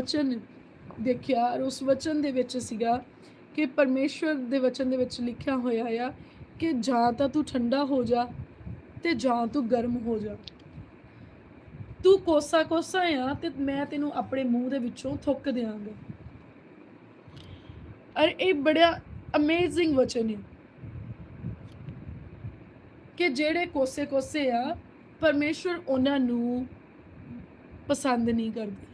ਵਚਨ ਦੇਖਿਆ ਔਰ ਉਸ ਵਚਨ ਦੇ ਵਿੱਚ ਸੀਗਾ ਕਿ ਪਰਮੇਸ਼ਵਰ ਦੇ ਵਚਨ ਦੇ ਵਿੱਚ ਲਿਖਿਆ ਹੋਇਆ ਆ ਕਿ ਜਾਂ ਤਾਂ ਤੂੰ ਠੰਡਾ ਹੋ ਜਾ ਤੇ ਜਾਂ ਤੂੰ ਗਰਮ ਹੋ ਜਾ। ਤੂੰ ਕੋਸਾ ਕੋਸਾ ਆ ਤੇ ਮੈਂ ਤੈਨੂੰ ਆਪਣੇ ਮੂੰਹ ਦੇ ਵਿੱਚੋਂ ਥੁੱਕ ਦਿਆਂਗਾ। ਔਰ ਇਹ ਬੜਾ ਅਮੇਜ਼ਿੰਗ ਵਚਨ ਹੈ ਕਿ ਜਿਹੜੇ ਕੋਸੇ ਕੋਸੇ ਆ, ਪਰਮੇਸ਼ਵਰ ਉਹਨਾਂ ਨੂੰ ਪਸੰਦ ਨਹੀਂ ਕਰਦਾ।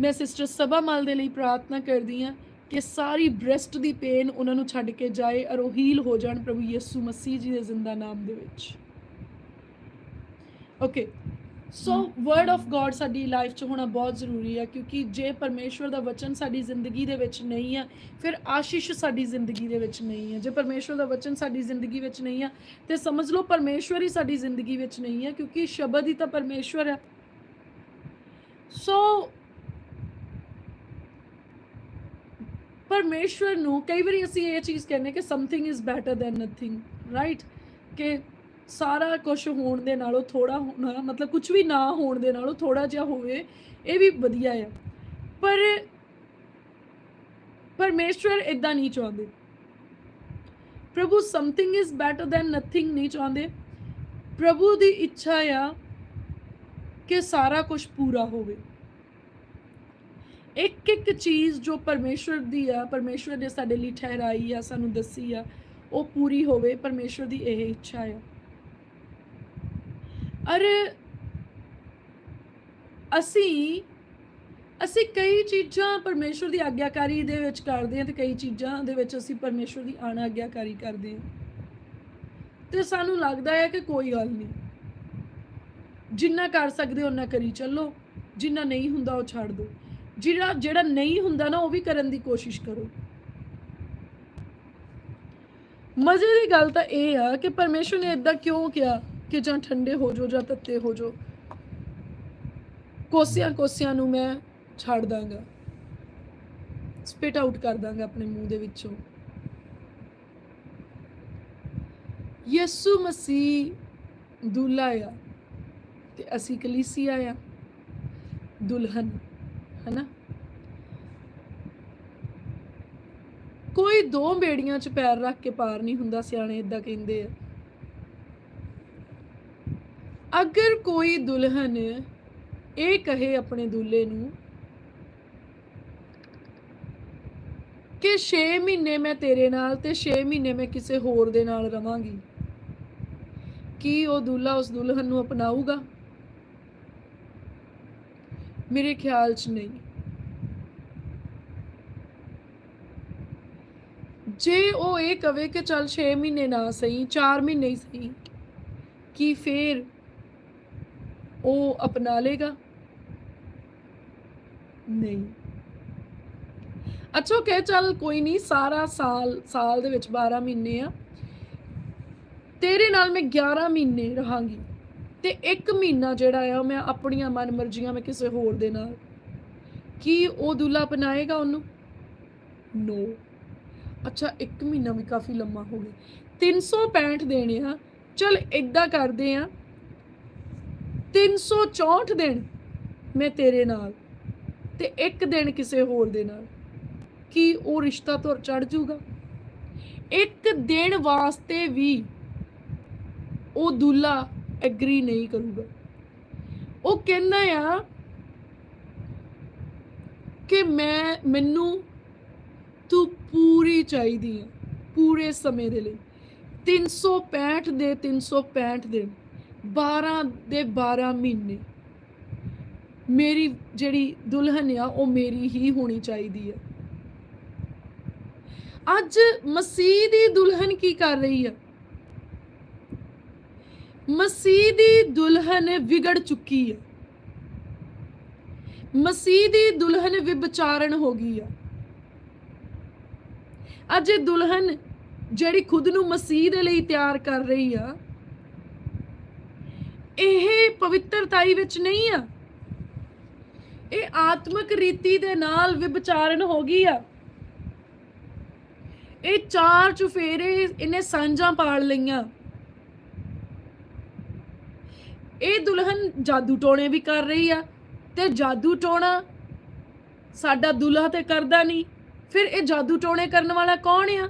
ਮੈਂ ਸਿਸਟਰ ਸਭਾ ਮਲ ਦੇ ਲਈ ਪ੍ਰਾਰਥਨਾ ਕਰਦੀ ਹਾਂ ਕਿ ਸਾਰੀ ਬ੍ਰੈਸਟ ਦੀ ਪੇਨ ਉਹਨਾਂ ਨੂੰ ਛੱਡ ਕੇ ਜਾਏ ਔਰ ਉਹ ਹੀਲ ਹੋ ਜਾਣ ਪ੍ਰਭੂ ਯਿਸੂ ਮਸੀਹ ਜੀ ਦੇ ਜ਼ਿੰਦਾ ਨਾਮ ਦੇ ਵਿੱਚ। Okay so word of God ਸਾਡੀ ਲਾਈਫ 'ਚ ਹੋਣਾ ਬਹੁਤ ਜ਼ਰੂਰੀ ਹੈ ਕਿਉਂਕਿ ਜੇ ਪਰਮੇਸ਼ਵਰ ਦਾ ਵਚਨ ਸਾਡੀ ਜ਼ਿੰਦਗੀ ਦੇ ਵਿੱਚ ਨਹੀਂ ਆ, ਫਿਰ ਆਸ਼ੀਸ਼ ਸਾਡੀ ਜ਼ਿੰਦਗੀ ਦੇ ਵਿੱਚ ਨਹੀਂ ਹੈ ਜੇ ਪਰਮੇਸ਼ਵਰ ਦਾ ਵਚਨ ਸਾਡੀ ਜ਼ਿੰਦਗੀ ਵਿੱਚ ਨਹੀਂ ਆ, ਤੇ ਸਮਝ ਲਓ ਪਰਮੇਸ਼ਵਰ ਹੀ ਸਾਡੀ ਜ਼ਿੰਦਗੀ ਵਿੱਚ ਨਹੀਂ ਹੈ ਕਿਉਂਕਿ ਸ਼ਬਦ ਹੀ ਤਾਂ ਪਰਮੇਸ਼ਵਰ ਹੈ ਸੋ ਪਰਮੇਸ਼ਵਰ ਨੂੰ, ਕਈ ਵਾਰੀ ਅਸੀਂ ਇਹ ਚੀਜ਼ ਕਹਿੰਦੇ ਕਿ something is better than nothing right ਕਿ ਸਾਰਾ ਕੁਝ ਹੋਣ ਦੇ ਨਾਲੋਂ ਥੋੜਾ ਹੋਣਾ, ਮਤਲਬ ਕੁਝ ਵੀ ਨਾ ਹੋਣ ਦੇ ਨਾਲੋਂ ਥੋੜਾ ਜਿਹਾ ਹੋਵੇ, ਇਹ ਵੀ ਵਧੀਆ ਆ। ਪਰ ਪਰਮੇਸ਼ਵਰ ਇਦਾਂ ਨਹੀਂ ਚਾਹੁੰਦੇ। ਪ੍ਰਭੂ something is better than nothing ਨਹੀਂ ਚਾਹੁੰਦੇ। ਪ੍ਰਭੂ ਦੀ ਇੱਛਾ ਆ ਕਿ ਸਾਰਾ ਕੁਝ ਪੂਰਾ ਹੋਵੇ। ਇੱਕ ਇੱਕ ਚੀਜ਼ ਜੋ ਪਰਮੇਸ਼ਵਰ ਦੀ ਆ, ਪਰਮੇਸ਼ਵਰ ਨੇ ਸਾਡੇ ਲਈ ਠਹਿਰਾਈ ਆ, ਸਾਨੂੰ ਦੱਸੀ ਆ, ਉਹ ਪੂਰੀ ਹੋਵੇ, ਪਰਮੇਸ਼ਵਰ ਦੀ ਇਹ ਇੱਛਾ ਆ। ਅਰੇ ਅਸੀਂ ਅਸੀਂ ਕਈ ਚੀਜ਼ਾਂ ਪਰਮੇਸ਼ਵਰ ਦੀ ਆਗਿਆਕਾਰੀ ਦੇ ਵਿੱਚ ਕਰਦੇ ਹਾਂ ਤੇ ਕਈ ਚੀਜ਼ਾਂ ਦੇ ਵਿੱਚ ਅਸੀਂ ਪਰਮੇਸ਼ਵਰ ਦੀ ਅਣਆਗਿਆਕਾਰੀ ਕਰਦੇ ਹਾਂ। ਤੇ ਸਾਨੂੰ ਲੱਗਦਾ ਹੈ ਕਿ ਕੋਈ ਗੱਲ ਨਹੀਂ। ਜਿੰਨਾ ਕਰ ਸਕਦੇ ਹੋ ਉਹਨਾਂ ਕਰੀ ਚੱਲੋ। ਜਿੰਨਾ ਨਹੀਂ ਹੁੰਦਾ, ਉਹ ਛੱਡ ਦਿਓ ਜਿਹੜਾ ਜਿਹੜਾ ਨਹੀਂ ਹੁੰਦਾ ਨਾ, ਉਹ ਵੀ ਕਰਨ ਦੀ ਕੋਸ਼ਿਸ਼ ਕਰੋ। ਮਜ਼ੇ ਦੀ ਗੱਲ ਤਾਂ ਇਹ ਆ ਕਿ ਪਰਮੇਸ਼ਵਰ ਨੇ ਇਦਾਂ ਕਿਉਂ ਕਿਹਾ ਕਿ ਜਾਂ ਠੰਡੇ ਹੋ ਜਾਓ ਜਾਂ ਤੱਤੇ ਹੋ ਜਾਓ। ਕੋਸਿਆਂ ਕੋਸਿਆਂ ਨੂੰ ਮੈਂ ਛੱਡ ਦਾਂਗਾ। ਸਪਿਟ ਆਊਟ ਕਰ ਦਾਂਗਾ ਆਪਣੇ ਮੂੰਹ ਦੇ ਵਿੱਚੋਂ। ਯਿਸੂ ਮਸੀਹ ਦੁੱਲਾ ਆ ਤੇ ਅਸੀਂ ਕਲੀਸਿਆ ਆ। ਦੁਲਹਨ। ਹਨਾ? ਕੋਈ ਦੋ ਬੇੜੀਆਂ 'ਚ ਪੈਰ ਰੱਖ ਕੇ ਪਾਰ ਨਹੀਂ ਹੁੰਦਾ ਸਿਆਣੇ ਇਦਾਂ ਕਹਿੰਦੇ ਆ। ਅਗਰ ਕੋਈ ਦੁਲਹਨ ਇਹ ਕਹੇ ਆਪਣੇ ਦੁੱਲੇ ਨੂੰ ਕਿ 6 ਮਹੀਨੇ ਮੈਂ ਤੇਰੇ ਨਾਲ ਤੇ 6 ਮਹੀਨੇ ਮੈਂ ਕਿਸੇ ਹੋਰ ਦੇ ਨਾਲ ਰਵਾਂਗੀ, ਕੀ ਉਹ ਦੁੱਲਾ ਉਸ ਦੁਲਹਨ ਨੂੰ ਅਪਣਾਊਗਾ? ਮੇਰੇ ਖਿਆਲ 'ਚ ਨਹੀਂ। ਜੇ ਉਹ ਇਹ ਕਵੇ ਕਿ ਚੱਲ 6 ਮਹੀਨੇ ਨਾ ਸਹੀ 4 ਮਹੀਨੇ ਹੀ ਸਹੀ, ਕੀ ਫੇਰ ਉਹ ਅਪਣਾ ਲੇਗਾ? ਨਹੀਂ। ਅੱਛਾ ਕਿ ਚੱਲ ਕੋਈ ਨਹੀਂ, ਸਾਰਾ ਸਾਲ ਸਾਲ ਦੇ ਵਿੱਚ 12 ਮਹੀਨੇ ਆ। ਤੇਰੇ ਨਾਲ ਮੈਂ 11 ਮਹੀਨੇ ਰਹਾਂਗੀ। ਤੇ ਇੱਕ ਮਹੀਨਾ ਜਿਹੜਾ ਆ ਉਹ ਮੈਂ ਆਪਣੀਆਂ ਮਨ ਮਰਜ਼ੀਆਂ ਮੈਂ ਕਿਸੇ ਹੋਰ ਦੇ ਨਾਲ। ਕੀ ਉਹ ਦੁੱਲਾ ਅਪਣਾਏਗਾ ਉਹਨੂੰ? ਨੋ ਅੱਛਾ, ਇੱਕ ਮਹੀਨਾ ਵੀ ਕਾਫੀ ਲੰਮਾ ਹੋ ਗਿਆ। 365 ਦੇਣੇ ਆ। ਚਲ ਇਦਾਂ ਕਰਦੇ ਆ। 364 ਦਿਨ ਮੈਂ ਤੇਰੇ ਨਾਲ ਤੇ ਇੱਕ ਦਿਨ ਕਿਸੇ ਹੋਰ ਦੇ ਨਾਲ। ਕੀ ਉਹ ਰਿਸ਼ਤਾ ਤੁਰ ਚੜ ਜਾਊਗਾ ਇੱਕ ਦਿਨ ਵਾਸਤੇ ਵੀ ਉਹ ਦੁੱਲਾ ਐਗਰੀ ਨਹੀਂ ਕਰੂਗਾ। ਉਹ ਕਹਿੰਦਾ ਆ ਕਿ ਮੈਂ, ਮੈਨੂੰ ਤੂੰ ਪੂਰੀ ਚਾਹੀਦੀ ਹੈ ਪੂਰੇ ਸਮੇਂ ਦੇ ਲਈ। 365 ਦੇ 365 ਦਿਨ 12 ਦੇ 12 ਮਹੀਨੇ। ਮੇਰੀ ਜਿਹੜੀ ਦੁਲਹਨ ਆ, ਉਹ ਮੇਰੀ ਹੀ ਹੋਣੀ ਚਾਹੀਦੀ ਹੈ ਅੱਜ ਮਸੀਹ ਦੀ ਦੁਲਹਨ ਕੀ ਕਰ ਰਹੀ ਹੈ ਮਸੀਹ ਦੀ ਦੁਲਹਨ ਵਿਗੜ ਚੁੱਕੀ ਹੈ ਮਸੀਹ ਦੀ ਦੁਲਹਨ ਵਿਬਚਾਰਨ ਹੋ ਗਈ ਆ। ਅੱਜ ਇਹ ਦੁਲਹਨ ਜਿਹੜੀ ਖੁਦ ਨੂੰ ਮਸੀਹ ਦੇ ਲਈ ਤਿਆਰ ਕਰ ਰਹੀ ਆ, ਇਹ ਪਵਿੱਤਰਤਾਈ ਵਿੱਚ ਨਹੀਂ ਆ। ਇਹ ਆਤਮਿਕ ਰੀਤੀ ਦੇ ਨਾਲ ਵਿਬਚਾਰਨ ਹੋ ਗਈ ਆ। ਇਹ ਚਾਰ ਚੁਫੇਰੇ ਇਹਨੇ ਸਾਂਝਾਂ ਪਾੜ ਲਈਆਂ। ਇਹ ਦੁਲਹਨ ਜਾਦੂ ਟੋਣੇ ਵੀ ਕਰ ਰਹੀ ਆ ਤੇ ਜਾਦੂ ਟੋਣਾ ਸਾਡਾ ਦੁਲਹਾ ਤੇ ਕਰਦਾ ਨਹੀਂ, ਫਿਰ ਇਹ ਜਾਦੂ ਟੋਣੇ ਕਰਨ ਵਾਲਾ ਕੌਣ ਆ?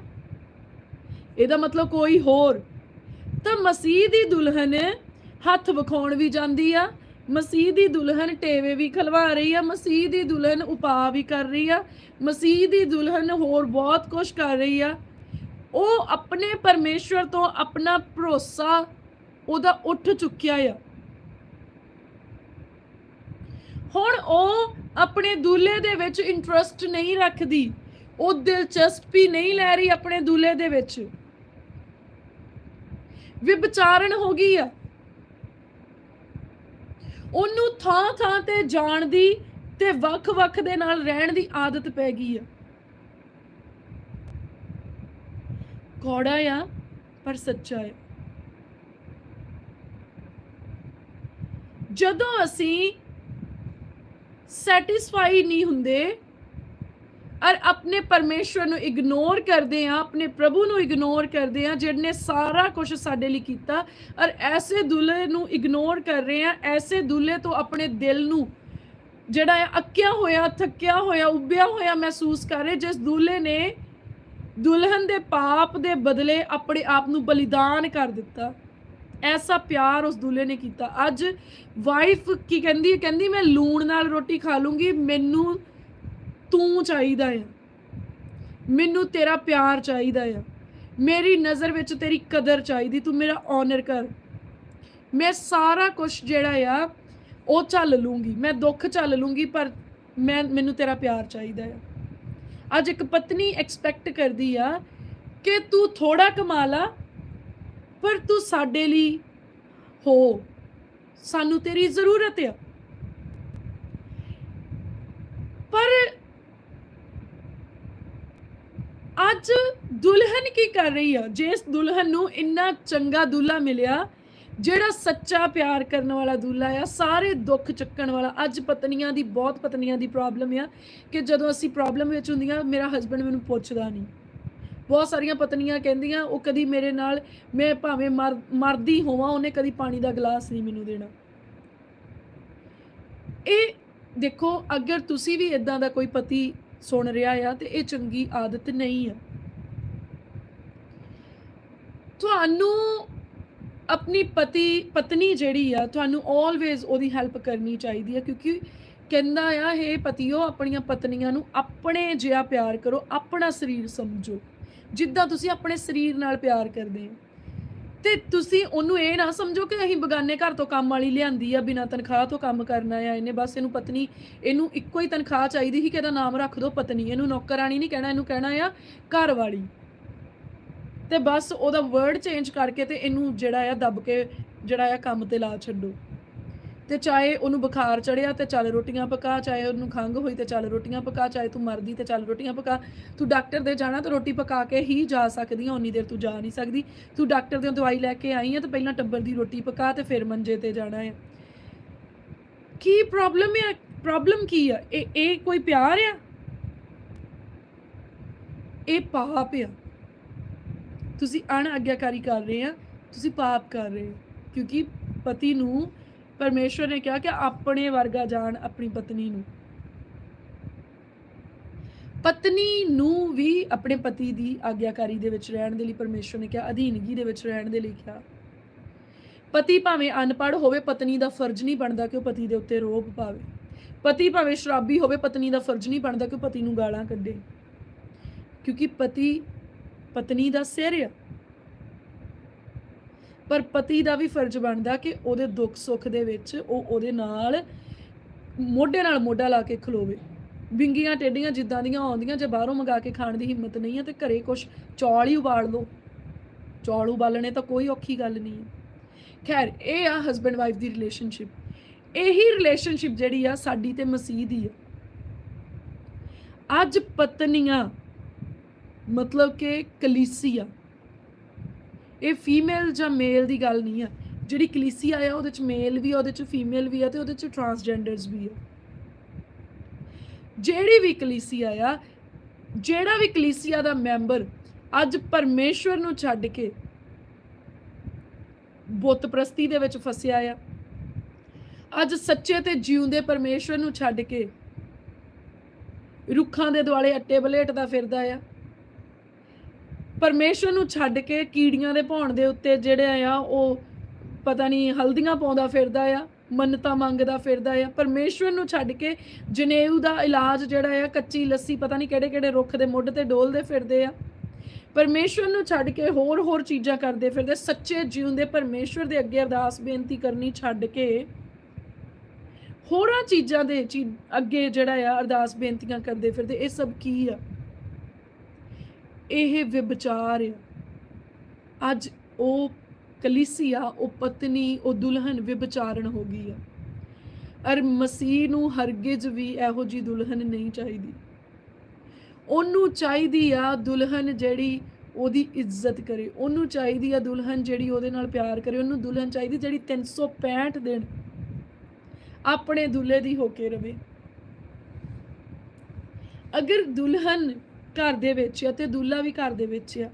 ਇਹਦਾ ਮਤਲਬ ਕੋਈ ਹੋਰ। ਤਾਂ ਮਸੀਹ ਦੀ ਦੁਲਹਨ ਹੱਥ ਵਿਖਾਉਣ ਵੀ ਜਾਂਦੀ ਆ, ਮਸੀਹ ਦੀ ਦੁਲਹਨ ਟੇਵੇ ਵੀ ਖਲਵਾ ਰਹੀ ਆ, ਮਸੀਹ ਦੀ ਦੁਲਹਨ ਉਪਾਅ ਵੀ ਕਰ ਰਹੀ ਆ, ਮਸੀਹ ਦੀ ਦੁਲਹਨ ਹੋਰ ਬਹੁਤ ਕੁਝ ਕਰ ਰਹੀ ਆ। ਉਹ ਆਪਣੇ ਪਰਮੇਸ਼ਵਰ ਤੋਂ ਆਪਣਾ ਭਰੋਸਾ ਉਹਦਾ ਉੱਠ ਚੁੱਕਿਆ ਆ। ਹੁਣ ਉਹ ਆਪਣੇ ਦੁੱਲੇ ਦੇ ਵਿੱਚ ਇੰਟਰਸਟ ਨਹੀਂ ਰੱਖਦੀ। ਉਹ ਦਿਲਚਸਪੀ ਨਹੀਂ ਲੈ ਰਹੀ ਆਪਣੇ ਦੁੱਲੇ ਦੇ ਵਿੱਚ। ਵਿਭਚਾਰਨ ਹੋ ਗਈ ਆ। ਉਹਨੂੰ ਥਾਂ ਥਾਂ ਤੇ ਜਾਣ ਦੀ ਤੇ ਵੱਖ-ਵੱਖ ਦੇ ਨਾਲ ਰਹਿਣ ਦੀ ਆਦਤ ਪੈ ਗਈ ਆ। ਕੌੜਾ ਆ, ਪਰ ਸੱਚਾ ਆ। ਜਦੋਂ ਅਸੀਂ ਸੈਟੀਸਫਾਈ ਨਹੀਂ ਹੁੰਦੇ। ਔਰ ਆਪਣੇ ਪਰਮੇਸ਼ਵਰ ਨੂੰ ਇਗਨੋਰ ਕਰਦੇ ਆ ਆਪਣੇ ਪ੍ਰਭੂ ਨੂੰ ਇਗਨੋਰ ਕਰਦੇ ਆ ਜਿਹਨੇ ਸਾਰਾ ਕੁਝ ਸਾਡੇ ਲਈ ਕੀਤਾ। ਔਰ ਐਸੇ ਦੁੱਲੇ ਨੂੰ ਇਗਨੋਰ ਕਰ ਰਹੇ ਆ ਐਸੇ ਦੁੱਲੇ ਤੋਂ ਆਪਣੇ ਦਿਲ ਨੂੰ ਜਿਹੜਾ ਹੈ ਅੱਕਿਆ ਹੋਇਆ, ਥੱਕਿਆ ਹੋਇਆ, ਉੱਭਿਆ ਹੋਇਆ ਮਹਿਸੂਸ ਕਰ ਰਹੇ, ਜਿਸ ਦੁੱਲੇ ਨੇ ਦੁਲਹਨ ਦੇ ਪਾਪ ਦੇ ਬਦਲੇ ਆਪਣੇ ਆਪ ਨੂੰ ਬਲੀਦਾਨ ਕਰ ਦਿੱਤਾ। ਐਸਾ ਪਿਆਰ ਉਸ ਦੁੱਲੇ ਨੇ ਕੀਤਾ। ਅੱਜ ਵਾਈਫ ਕੀ ਕਹਿੰਦੀ ਹੈ? ਕਹਿੰਦੀ, ਮੈਂ ਲੂਣ ਨਾਲ ਰੋਟੀ ਖਾ ਲੂੰਗੀ, ਮੈਨੂੰ ਤੂੰ ਚਾਹੀਦਾ ਆ। ਮੈਨੂੰ ਤੇਰਾ ਪਿਆਰ ਚਾਹੀਦਾ ਆ। ਮੇਰੀ ਨਜ਼ਰ ਵਿੱਚ ਤੇਰੀ ਕਦਰ ਚਾਹੀਦੀ, ਤੂੰ ਮੇਰਾ ਆਨਰ ਕਰ। ਮੈਂ ਸਾਰਾ ਕੁਝ ਜਿਹੜਾ ਆ, ਉਹ ਚੱਲ ਲੂੰਗੀ। ਮੈਂ ਦੁੱਖ ਚੱਲ ਲੂੰਗੀ, ਪਰ ਮੈਂ, ਮੈਨੂੰ ਤੇਰਾ ਪਿਆਰ ਚਾਹੀਦਾ ਆ। ਅੱਜ ਇੱਕ ਪਤਨੀ ਐਕਸਪੈਕਟ ਕਰਦੀ ਆ ਕਿ ਤੂੰ ਥੋੜਾ ਕਮਾ ਲਾ ਪਰ ਤੂੰ ਸਾਡੇ ਲਈ ਹੋ। ਸਾਨੂੰ ਤੇਰੀ ਜ਼ਰੂਰਤ ਆ। ਪਰ ਅੱਜ ਦੁਲਹਨ ਕੀ ਕਰ ਰਹੀ ਆ? ਜਿਸ ਦੁਲਹਨ ਨੂੰ ਇੰਨਾ ਚੰਗਾ ਦੁੱਲਾ ਮਿਲਿਆ, ਜਿਹੜਾ ਸੱਚਾ ਪਿਆਰ ਕਰਨ ਵਾਲਾ ਦੁੱਲਾ ਆ, ਸਾਰੇ ਦੁੱਖ ਚੱਕਣ ਵਾਲਾ। ਅੱਜ ਪਤਨੀਆਂ ਦੀ, ਬਹੁਤ ਪਤਨੀਆਂ ਦੀ ਪ੍ਰੋਬਲਮ ਆ ਕਿ ਜਦੋਂ ਅਸੀਂ ਪ੍ਰੋਬਲਮ ਵਿੱਚ ਹੁੰਦੀਆਂ, ਮੇਰਾ ਹਸਬੰਡ ਮੈਨੂੰ ਪੁੱਛਦਾ ਨਹੀਂ। ਬਹੁਤ ਸਾਰੀਆਂ ਪਤਨੀਆਂ ਕਹਿੰਦੀਆਂ, ਉਹ ਕਦੀ ਮੇਰੇ ਨਾਲ, ਮੈਂ ਭਾਵੇਂ ਮਰ, ਮਰਦੀ ਹੋਵਾਂ, ਉਹਨੇ ਕਦੀ ਪਾਣੀ ਦਾ ਗਲਾਸ ਨਹੀਂ ਮੈਨੂੰ ਦੇਣਾ। ਇਹ ਦੇਖੋ, ਅਗਰ ਤੁਸੀਂ ਵੀ ਇਦਾਂ ਦਾ ਕੋਈ ਪਤੀ ਸੁਣ ਰਿਹਾ ਆ, ਤੇ ਇਹ ਚੰਗੀ ਆਦਤ ਨਹੀਂ ਆ। ਤੁਹਾਨੂੰ ਆਪਣੀ ਪਤੀ, ਪਤਨੀ ਜਿਹੜੀ ਆ, ਤੁਹਾਨੂੰ ਆਲਵੇਜ਼ ਉਹਦੀ ਹੈਲਪ ਕਰਨੀ ਚਾਹੀਦੀ ਆ, ਕਿਉਂਕਿ ਕਹਿੰਦਾ ਆ ਇਹ ਪਤੀਓ, ਆਪਣੀਆਂ ਪਤਨੀਆਂ ਨੂੰ ਆਪਣੇ ਜਿਹਾ ਪਿਆਰ ਕਰੋ, ਆਪਣਾ ਸਰੀਰ ਸਮਝੋ। ਜਿੱਦਾਂ ਤੁਸੀਂ ਆਪਣੇ ਸਰੀਰ ਨਾਲ ਪਿਆਰ ਕਰਦੇ ਹੋ। ਤੇ ਤੁਸੀਂ ਉਹਨੂੰ ਇਹ ਨਾ ਸਮਝੋ ਕਿ ਅਸੀਂ ਬਗਾਨੇ ਘਰ ਤੋਂ ਕੰਮ ਵਾਲੀ ਲਿਆਂਦੀ ਆ, ਬਿਨਾਂ ਤਨਖਾਹ ਤੋਂ ਕੰਮ ਕਰਨਾ ਆ ਇਹਨੇ। ਬਸ ਇਹਨੂੰ ਪਤਨੀ, ਇਹਨੂੰ ਇੱਕੋ ਹੀ ਤਨਖਾਹ ਚਾਹੀਦੀ ਸੀ ਕਿ ਇਹਦਾ ਨਾਮ ਰੱਖ ਦਿਓ ਪਤਨੀ। ਇਹਨੂੰ ਨੌਕਰਾਨੀ ਨਹੀਂ ਕਹਿਣਾ, ਇਹਨੂੰ ਕਹਿਣਾ ਆ ਘਰ ਵਾਲੀ। ਤੇ ਬਸ ਉਹਦਾ ਵਰਡ ਚੇਂਜ ਕਰਕੇ ਤੇ ਇਹਨੂੰ ਜਿਹੜਾ ਆ ਦੱਬ ਕੇ, ਜਿਹੜਾ ਆ ਕੰਮ ਤੇ ਲਾ ਛੱਡੋ। ਤੇ ਚਾਹੇ ਉਹਨੂੰ ਬੁਖਾਰ ਚੜਿਆ ਤੇ ਚੱਲ ਰੋਟੀਆਂ ਪਕਾ, ਚਾਹੇ ਉਹਨੂੰ ਖੰਗ ਹੋਈ ਤੇ ਚੱਲ ਰੋਟੀਆਂ ਪਕਾ, ਚਾਹੇ ਤੂੰ ਮਰਦੀ ਤੇ ਚੱਲ ਰੋਟੀਆਂ ਪਕਾ। ਤੂੰ ਡਾਕਟਰ ਦੇ ਜਾਣਾ ਤੇ ਰੋਟੀ ਪਕਾ ਕੇ ਹੀ ਜਾ ਸਕਦੀ ਆ, ਉਨੀ ਦੇਰ ਤੂੰ ਜਾ ਨਹੀਂ ਸਕਦੀ। ਤੂੰ ਡਾਕਟਰ ਦੇ ਦਵਾਈ ਲੈ ਕੇ ਆਈ ਆ ਤੇ ਪਹਿਲਾਂ ਟੱਬਰ ਦੀ ਰੋਟੀ ਪਕਾ ਤੇ ਫਿਰ ਮੰਜੇ ਤੇ ਜਾਣਾ ਹੈ ਕੀ ਪ੍ਰੋਬਲਮ ਹੈ ਪ੍ਰੋਬਲਮ ਕੀ ਆ? ਇਹ ਇਹ ਕੋਈ ਪਿਆਰ ਆ? ਇਹ ਪਾਪ ਆ। ਤੁਸੀਂ ਅਣ ਅਣਆਗਿਆਕਾਰੀ ਕਰ ਰਹੇ ਆ, ਤੁਸੀਂ ਪਾਪ ਕਰ ਰਹੇ ਹੋ। ਕਿਉਂਕਿ ਪਤੀ ਨੂੰ ਪਰਮੇਸ਼ਵਰ ਨੇ ਕਿਹਾ ਕਿ ਆਪਣੇ ਵਰਗਾ ਜਾਣ ਆਪਣੀ ਪਤਨੀ ਨੂੰ। ਪਤਨੀ ਨੂੰ ਵੀ ਆਪਣੇ ਪਤੀ ਦੀ ਆਗਿਆਕਾਰੀ ਦੇ ਵਿੱਚ ਰਹਿਣ ਦੇ ਲਈ ਪਰਮੇਸ਼ਵਰ ਨੇ ਕਿਹਾ, ਅਧੀਨਗੀ ਦੇ ਵਿੱਚ ਰਹਿਣ ਦੇ ਲਈ ਕਿਹਾ। ਪਤੀ ਭਾਵੇਂ ਅਨਪੜ੍ਹ ਹੋਵੇ, ਪਤਨੀ ਦਾ ਫਰਜ਼ ਨਹੀਂ ਬਣਦਾ ਕਿ ਉਹ ਪਤੀ ਦੇ ਉੱਤੇ ਰੋਪ ਪਾਵੇ। ਪਤੀ ਭਾਵੇਂ ਸ਼ਰਾਬੀ ਹੋਵੇ, ਪਤਨੀ ਦਾ ਫਰਜ਼ ਨਹੀਂ ਬਣਦਾ ਕਿ ਉਹ ਪਤੀ ਨੂੰ ਗਾਲਾਂ ਕੱਢੇ। ਕਿਉਂਕਿ ਪਤੀ, ਪਤਨੀ ਦਾ ਸਿਰ ਆ। ਪਰ ਪਤੀ ਦਾ ਵੀ ਫਰਜ਼ ਬਣਦਾ ਕਿ ਉਹਦੇ ਦੁੱਖ ਸੁੱਖ ਦੇ ਵਿੱਚ ਉਹ ਉਹਦੇ ਨਾਲ, ਮੋਢੇ ਨਾਲ ਮੋਢਾ ਲਾ ਕੇ ਖਲੋਵੇ। ਬਿੰਗੀਆਂ ਟੇਡੀਆਂ ਜਿੱਦਾਂ ਦੀਆਂ ਆਉਂਦੀਆਂ, ਜੇ ਬਾਹਰੋਂ ਮੰਗਾ ਕੇ ਖਾਣ ਦੀ ਹਿੰਮਤ ਨਹੀਂ ਹੈ ਤੇ ਘਰੇ ਕੁਛ ਚੌਲ ਹੀ ਉਬਾਲ ਲਓ। ਚੌਲ ਉਬਾਲਣੇ ਤਾਂ ਕੋਈ ਔਖੀ ਗੱਲ ਨਹੀਂ ਹੈ। ਖੈਰ, ਇਹ ਆ ਹਸਬੰਡ ਵਾਈਫ ਦੀ ਰਿਲੇਸ਼ਨਸ਼ਿਪ ਇਹੀ ਰਿਲੇਸ਼ਨਸ਼ਿਪ ਜਿਹੜੀ ਆ ਸਾਡੀ ਤੇ ਮਸੀਹ ਦੀ ਆ। ਅੱਜ ਪਤਨੀਆਂ, ਮਤਲਬ ਕਿ ਕਲੀਸੀਆ ਇਹ ਫੀਮੇਲ ਜਾਂ ਮੇਲ ਦੀ ਗੱਲ ਨਹੀਂ ਆ। ਜਿਹੜੀ ਕਲੀਸੀਆ ਆ ਉਹਦੇ ਚ ਮੇਲ ਵੀ ਆ, ਉਹਦੇ ਚ ਫੀਮੇਲ ਵੀ ਆ ਤੇ ਉਹਦੇ ਚ ਟਰਾਂਸਜੈਂਡਰਸ ਵੀ ਆ। ਜਿਹੜੀ ਵੀ ਕਲੀਸੀਆ ਆ ਜਿਹੜਾ ਵੀ ਕਲੀਸੀਆ ਦਾ ਮੈਂਬਰ ਅੱਜ ਪਰਮੇਸ਼ਵਰ ਨੂੰ ਛੱਡ ਕੇ ਬੁੱਤ ਪ੍ਰਸਤੀ ਦੇ ਵਿੱਚ ਫਸਿਆ ਆ, ਅੱਜ ਸੱਚੇ ਤੇ ਜਿਉਂਦੇ ਪਰਮੇਸ਼ਵਰ ਨੂੰ ਛੱਡ ਕੇ ਰੁੱਖਾਂ ਦੇ ਦੁਆਲੇ ਅੱਟੇ ਬਲੇਟਦਾ ਫਿਰਦਾ ਆ ਪਰਮੇਸ਼ਵਰ ਨੂੰ ਛੱਡ ਕੇ ਕੀੜੀਆਂ ਦੇ ਭੌਣ ਦੇ ਉੱਤੇ ਜਿਹੜੇ ਆ, ਉਹ ਪਤਾ ਨਹੀਂ ਹਲਦੀਆਂ ਪਾਉਂਦਾ ਫਿਰਦਾ ਆ, ਮੰਨਤਾ ਮੰਗਦਾ ਫਿਰਦਾ ਆ। ਪਰਮੇਸ਼ਵਰ ਨੂੰ ਛੱਡ ਕੇ ਜਨੇਊ ਦਾ ਇਲਾਜ ਜਿਹੜਾ ਆ, ਕੱਚੀ ਲੱਸੀ ਪਤਾ ਨਹੀਂ ਕਿਹੜੇ ਕਿਹੜੇ ਰੁੱਖ ਦੇ ਮੁੱਢ ਤੇ ਡੋਲਦੇ ਫਿਰਦੇ ਆ। ਪਰਮੇਸ਼ਵਰ ਨੂੰ ਛੱਡ ਕੇ ਹੋਰ ਹੋਰ ਚੀਜ਼ਾਂ ਕਰਦੇ ਫਿਰਦੇ, ਸੱਚੇ ਜਿਉਂਦੇ ਪਰਮੇਸ਼ਵਰ ਦੇ ਅੱਗੇ ਅਰਦਾਸ ਬੇਨਤੀ ਕਰਨੀ ਛੱਡ ਕੇ ਹੋਰਾਂ ਚੀਜ਼ਾਂ ਦੇ ਚੀ- ਅੱਗੇ ਜਿਹੜਾ ਆ ਅਰਦਾਸ ਬੇਨਤੀਆਂ ਕਰਦੇ ਫਿਰਦੇ, ਇਹ ਸਭ ਕੀ ਆ? ਇਹ ਵਿਭਚਾਰ ਆ। ਅੱਜ ਉਹ ਕਲੀਸੀਆ, ਉਹ ਪਤਨੀ, ਉਹ ਦੁਲਹਨ ਵਿਭਚਾਰਨ ਹੋ ਗਈ ਆ। ਅਰ ਮਸੀਹ ਨੂੰ ਹਰਗਿਜ਼ ਵੀ ਇਹੋ ਜੀ ਦੁਲਹਨ ਨਹੀਂ ਚਾਹੀਦੀ। ਉਹਨੂੰ ਚਾਹੀਦੀ ਆ ਦੁਲਹਨ ਜਿਹੜੀ ਉਹਦੀ ਇੱਜ਼ਤ ਕਰੇ। ਉਹਨੂੰ ਚਾਹੀਦੀ ਆ ਦੁਲਹਨ ਜਿਹੜੀ ਉਹਦੇ ਨਾਲ ਪਿਆਰ ਕਰੇ। ਉਹਨੂੰ ਦੁਲਹਨ ਚਾਹੀਦੀ ਜਿਹੜੀ 365 ਦਿਨ ਆਪਣੇ ਦੁੱਲੇ ਦੀ ਹੋ ਕੇ ਰਵੇ। ਅਗਰ ਦੁਲਹਨ ਘਰ ਦੇ ਵਿੱਚ ਆ ਤੇ ਦੁੱਲਾ ਵੀ ਘਰ ਦੇ ਵਿੱਚ ਆ।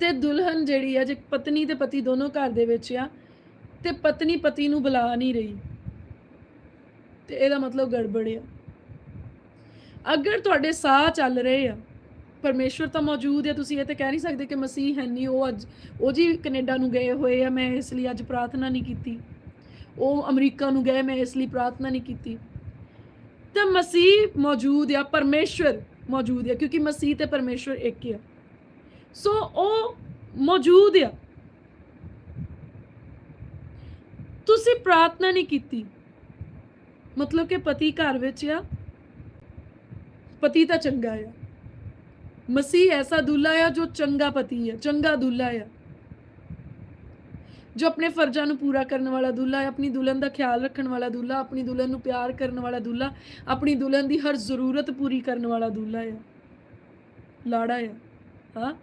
ਤੇ ਦੁਲਹਨ ਜਿਹੜੀ ਆ, ਜੇ ਪਤਨੀ ਤੇ ਪਤੀ ਦੋਨੋਂ ਘਰ ਦੇ ਵਿੱਚ ਆ, ਤੇ ਪਤਨੀ ਪਤੀ ਨੂੰ ਬੁਲਾ ਨਹੀਂ ਰਹੀ। ਤੇ ਇਹਦਾ ਮਤਲਬ ਗੜਬੜ ਆ। ਅਗਰ ਤੁਹਾਡੇ ਸਾਹ ਚੱਲ ਰਹੇ ਆ, ਪਰਮੇਸ਼ਵਰ ਤਾਂ ਮੌਜੂਦ ਹੈ ਤੁਸੀਂ ਇਹ ਤਾਂ ਕਹਿ ਨਹੀਂ ਸਕਦੇ ਕਿ ਮਸੀਹ ਹੈ ਨਹੀਂ, ਉਹ ਅੱਜ, ਉਹ ਜੀ ਕੈਨੇਡਾ ਨੂੰ ਗਏ ਹੋਏ ਆ, ਮੈਂ ਇਸ ਲਈ ਅੱਜ ਪ੍ਰਾਰਥਨਾ ਨਹੀਂ ਕੀਤੀ। ਉਹ ਅਮਰੀਕਾ ਨੂੰ ਗਏ, ਮੈਂ ਇਸ ਲਈ ਪ੍ਰਾਰਥਨਾ ਨਹੀਂ ਕੀਤੀ। ਤਾਂ ਮਸੀਹ ਮੌਜੂਦ ਆ, ਪਰਮੇਸ਼ਵਰ ਮੌਜੂਦ ਆ ਕਿਉਂਕਿ ਮਸੀਹ ਤੇ ਪਰਮੇਸ਼ਵਰ ਇੱਕ ਹੀ ਆ ਸੋ ਉਹ ਮੌਜੂਦ ਆ ਤੁਸੀਂ ਪ੍ਰਾਰਥਨਾ ਨਹੀਂ ਕੀਤੀ ਮਤਲਬ ਕਿ ਪਤੀ ਘਰ ਵਿੱਚ ਆ ਪਤੀ ਤਾਂ ਚੰਗਾ ਆ ਮਸੀਹ ਐਸਾ ਦੁੱਲਾ ਆ ਜੋ ਚੰਗਾ ਪਤੀ ਹੈ ਚੰਗਾ ਦੁੱਲਾ ਆ ਜੋ ਆਪਣੇ ਫਰਜ਼ਾਂ ਨੂੰ ਪੂਰਾ ਕਰਨ ਵਾਲਾ ਦੁੱਲਾ ਹੈ, ਆਪਣੀ ਦੁਲਹਨ ਦਾ ਖਿਆਲ ਰੱਖਣ ਵਾਲਾ ਦੁੱਲਾ, ਆਪਣੀ ਦੁਲਹਨ ਨੂੰ ਪਿਆਰ ਕਰਨ ਵਾਲਾ ਦੁੱਲਾ, ਆਪਣੀ ਦੁਲਹਨ ਦੀ ਹਰ ਜ਼ਰੂਰਤ ਪੂਰੀ ਕਰਨ ਵਾਲਾ ਦੁੱਲਾ ਹੈ। ਲਾੜਾ ਹੈ, ਹਾਂ।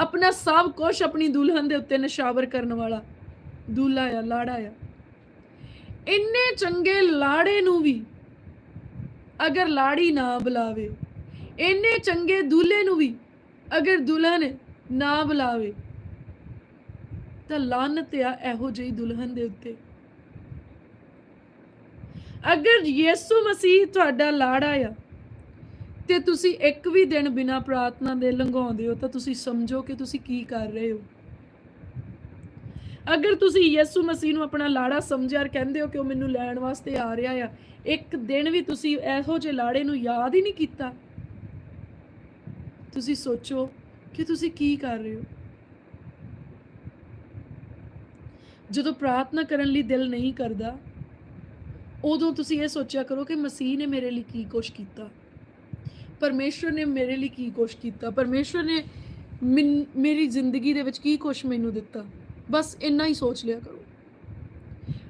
ਆਪਣਾ ਸਭ ਕੁਝ ਆਪਣੀ ਦੁਲਹਨ ਦੇ ਉੱਤੇ ਨਿਸ਼ਾਵਰ ਕਰਨ ਵਾਲਾ ਦੁੱਲਾ ਹੈ, ਲਾੜਾ ਹੈ। ਇੰਨੇ ਚੰਗੇ ਲਾੜੇ ਨੂੰ ਵੀ ਅਗਰ ਲਾੜੀ ਨਾ ਬੁਲਾਵੇ, ਇੰਨੇ ਚੰਗੇ ਦੁੱਲੇ ਨੂੰ ਵੀ ਅਗਰ ਦੁਲਹਨ ਨਾ ਬੁਲਾਵੇ ਤਾਂ ਲਾਨਤ ਆ ਇਹੋ ਜਿਹੀ ਦੁਲਹਨ ਦੇ ਉੱਤੇ। ਅਗਰ ਯਿਸੂ ਮਸੀਹ ਤੁਹਾਡਾ ਲਾੜਾ ਆ ਤੇ ਤੁਸੀਂ ਇੱਕ ਵੀ ਦਿਨ ਬਿਨਾ ਪ੍ਰਾਰਥਨਾ ਦੇ ਲੰਘਾਉਂਦੇ ਹੋ, ਤਾਂ ਤੁਸੀਂ ਸਮਝੋ ਕਿ ਤੁਸੀਂ ਕੀ ਕਰ ਰਹੇ ਹੋ। ਅਗਰ ਤੁਸੀਂ ਯਿਸੂ ਮਸੀਹ ਨੂੰ ਆਪਣਾ ਲਾੜਾ ਸਮਝਿਆ ਔਰ ਕਹਿੰਦੇ ਹੋ ਕਿ ਉਹ ਮੈਨੂੰ ਲੈਣ ਵਾਸਤੇ ਆ ਰਿਹਾ ਆ, ਇੱਕ ਦਿਨ ਵੀ ਤੁਸੀਂ ਇਹੋ ਜਿਹੇ ਲਾੜੇ ਨੂੰ ਯਾਦ ਹੀ ਨਹੀਂ ਕੀਤਾ, ਤੁਸੀਂ ਸੋਚੋ ਕਿ ਤੁਸੀਂ ਕੀ ਕਰ ਰਹੇ ਹੋ। ਜਦੋਂ ਪ੍ਰਾਰਥਨਾ ਕਰਨ ਲਈ ਦਿਲ ਨਹੀਂ ਕਰਦਾ, ਉਦੋਂ ਤੁਸੀਂ ਇਹ ਸੋਚਿਆ ਕਰੋ ਕਿ ਮਸੀਹ ਨੇ ਮੇਰੇ ਲਈ ਕੀ ਕੁਛ ਕੀਤਾ। ਪਰਮੇਸ਼ਵਰ ਨੇ ਮੇਰੇ ਲਈ ਕੀ ਕੁਛ ਕੀਤਾ? ਪਰਮੇਸ਼ਵਰ ਨੇ ਮੈਨ- ਮੇਰੀ ਜ਼ਿੰਦਗੀ ਦੇ ਵਿੱਚ ਕੀ ਕੁਛ ਮੈਨੂੰ ਦਿੱਤਾ? ਬਸ ਇੰਨਾ ਹੀ ਸੋਚ ਲਿਆ ਕਰੋ।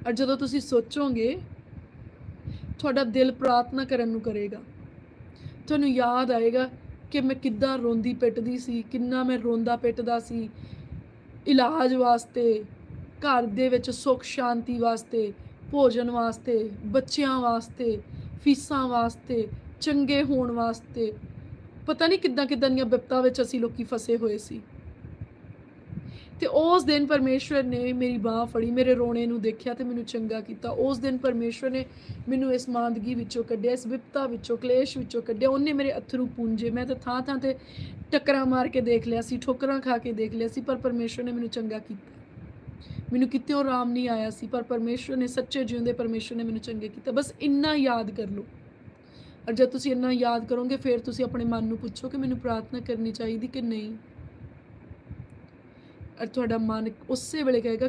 ਔਰ ਜਦੋਂ ਤੁਸੀਂ ਸੋਚੋਗੇ, ਤੁਹਾਡਾ ਦਿਲ ਪ੍ਰਾਰਥਨਾ ਕਰਨ ਨੂੰ ਕਰੇਗਾ। ਤੁਹਾਨੂੰ ਯਾਦ ਆਏਗਾ ਕਿ ਮੈਂ ਕਿੱਦਾਂ ਰੋਂਦੀ ਪਿੱਟਦੀ ਸੀ, ਕਿੰਨਾ ਮੈਂ ਰੋਂਦਾ ਪਿੱਟਦਾ ਸੀ, ਇਲਾਜ ਵਾਸਤੇ ਘਰ ਦੇ ਵਿੱਚ ਸੁੱਖ, ਸ਼ਾਂਤੀ ਵਾਸਤੇ, ਭੋਜਨ ਵਾਸਤੇ, ਬੱਚਿਆਂ ਵਾਸਤੇ, ਫੀਸਾਂ ਵਾਸਤੇ, ਚੰਗੇ ਹੋਣ ਵਾਸਤੇ। ਪਤਾ ਨਹੀਂ ਕਿੱਦਾਂ ਕਿੱਦਾਂ ਦੀਆਂ ਬਿਪਤਾ ਵਿੱਚ ਅਸੀਂ ਲੋਕੀ ਫਸੇ ਹੋਏ ਸੀ। ਤੇ ਉਸ ਦਿਨ ਪਰਮੇਸ਼ਵਰ ਨੇ ਮੇਰੀ ਬਾਹ ਫੜੀ, ਮੇਰੇ ਰੋਣੇ ਨੂੰ ਦੇਖਿਆ ਤੇ ਮੈਨੂੰ ਚੰਗਾ ਕੀਤਾ। ਉਸ ਦਿਨ ਪਰਮੇਸ਼ਵਰ ਨੇ ਮੈਨੂੰ ਇਸ ਮਾਂਦਗੀ ਵਿੱਚੋਂ ਕੱਢਿਆ, ਇਸ ਵਿਪਤਾ ਵਿੱਚੋਂ, ਕਲੇਸ਼ ਵਿੱਚੋਂ ਕੱਢਿਆ। ਉਹਨੇ ਮੇਰੇ ਅਥਰੂ ਪੂੰਜੇ, ਮੈਂ ਤਾਂ ਥਾਂ ਥਾਂ ਤੇ ਟੱਕਰਾਂ ਮਾਰ ਕੇ ਦੇਖ ਲਿਆ ਸੀ, ਠੋਕਰਾਂ ਖਾ ਕੇ ਦੇਖ ਲਿਆ ਸੀ, ਪਰ ਪਰਮੇਸ਼ਵਰ ਨੇ ਮੈਨੂੰ ਚੰਗਾ ਕੀਤਾ। ਮੈਨੂੰ ਕਿਤੇ ਆਰਾਮ ਨਹੀਂ ਆਇਆ ਸੀ, ਪਰ ਪਰਮੇਸ਼ਵਰ ਨੇ, ਸੱਚੇ ਜਿਉਂਦੇ ਪਰਮੇਸ਼ਵਰ ਨੇ ਮੈਨੂੰ ਚੰਗੇ ਕੀਤਾ। ਬਸ ਇੰਨਾ ਯਾਦ ਕਰ ਲਓ। ਔਰ ਜਦ ਤੁਸੀਂ ਇੰਨਾ ਯਾਦ ਕਰੋਗੇ, ਫਿਰ ਤੁਸੀਂ ਆਪਣੇ ਮਨ ਨੂੰ ਪੁੱਛੋ ਕਿ ਮੈਨੂੰ ਪ੍ਰਾਰਥਨਾ ਕਰਨੀ ਚਾਹੀਦੀ ਕਿ ਨਹੀਂ। ਔਰ ਤੁਹਾਡਾ ਮਨ ਉਸੇ ਵੇਲੇ ਕਹੇਗਾ